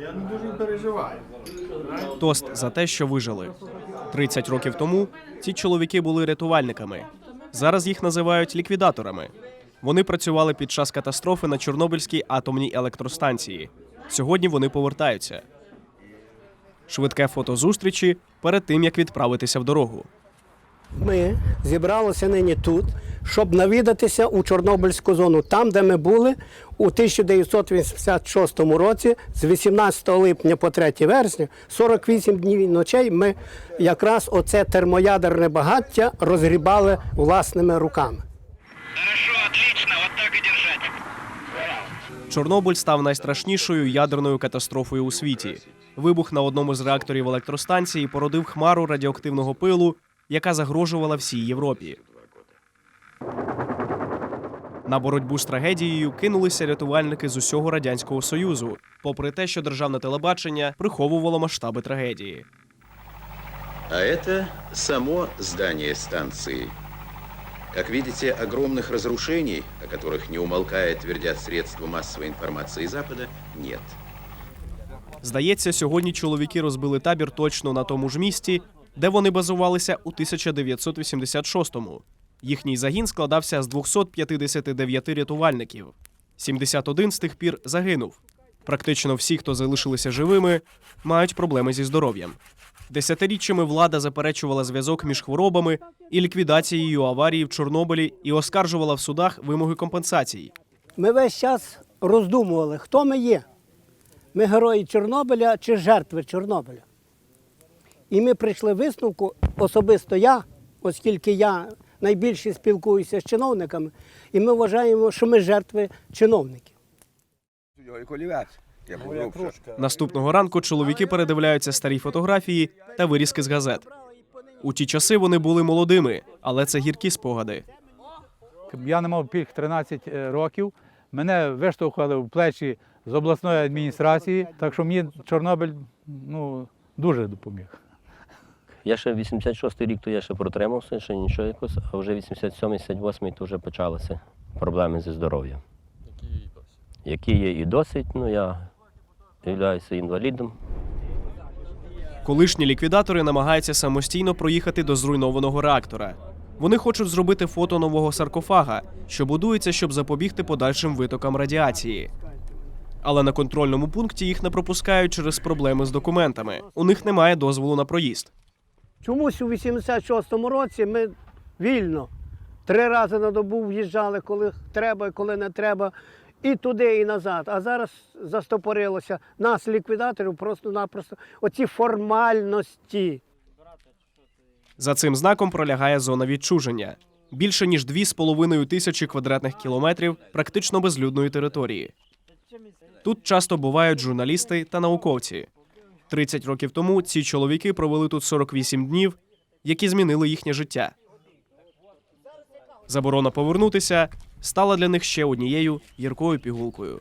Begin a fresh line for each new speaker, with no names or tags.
Я не дуже переживаю.
Тост за те, що вижили. 30 років тому ці чоловіки були рятувальниками. Зараз їх називають ліквідаторами. Вони працювали під час катастрофи на Чорнобильській атомній електростанції. Сьогодні вони повертаються. Швидке фото зустрічі перед тим, як відправитися в дорогу.
Ми зібралися нині тут, щоб навідатися у Чорнобильську зону, там, де ми були у 1986 році, з 18 липня по 3 вересня, 48 днів і ночей. Ми якраз оце термоядерне багаття розгрібали власними руками.
Чорнобиль став найстрашнішою ядерною катастрофою у світі. Вибух на одному з реакторів електростанції породив хмару радіоактивного пилу, яка загрожувала всій Європі. На боротьбу з трагедією кинулися рятувальники з усього радянського союзу, попри те, що державне телебачення приховувало масштаби трагедії.
А это само здание станции. Как видите, огромных разрушений, о которых не умолкая твердят средства массовой информации Запада, нет.
Здається, сьогодні чоловіки розбили табір точно на тому ж місці, де вони базувалися у 1986-му. Їхній загін складався з 259 рятувальників. 71 з тих пір загинув. Практично всі, хто залишилися живими, мають проблеми зі здоров'ям. Десятиріччями влада заперечувала зв'язок між хворобами і ліквідацією аварії в Чорнобилі і оскаржувала в судах вимоги компенсацій.
Ми весь час роздумували, хто ми є. Ми герої Чорнобиля чи жертви Чорнобиля. І ми прийшли висновку, особисто я, оскільки я найбільше спілкуюся з чиновниками, і ми вважаємо, що ми жертви чиновників.
Наступного ранку чоловіки передивляються старі фотографії та вирізки з газет. У ті часи вони були молодими, але це гіркі спогади.
Я не мав пільг 13 років. Мене виштовхали в плечі з обласної адміністрації, так що мені Чорнобиль ну, дуже допоміг.
Я ще 86-й рік, то я ще протримався, ще нічого якось, а вже 87-й, 78-й то вже почалися проблеми зі здоров'ям. Які є і досить, ну я являюся інвалідом.
Колишні ліквідатори намагаються самостійно проїхати до зруйнованого реактора. Вони хочуть зробити фото нового саркофага, що будується, щоб запобігти подальшим витокам радіації. Але на контрольному пункті їх не пропускають через проблеми з документами. У них немає дозволу на проїзд.
Чомусь у 86-му році ми вільно три рази на добу в'їжджали, коли треба і коли не треба, і туди, і назад. А зараз застопорилося нас, ліквідаторів, просто-напросто оці формальності.
За цим знаком пролягає зона відчуження більше ніж 2,5 тисячі квадратних кілометрів практично безлюдної території. Тут часто бувають журналісти та науковці. 30 років тому ці чоловіки провели тут 48 днів, які змінили їхнє життя. Заборона повернутися стала для них ще однією гіркою пігулкою.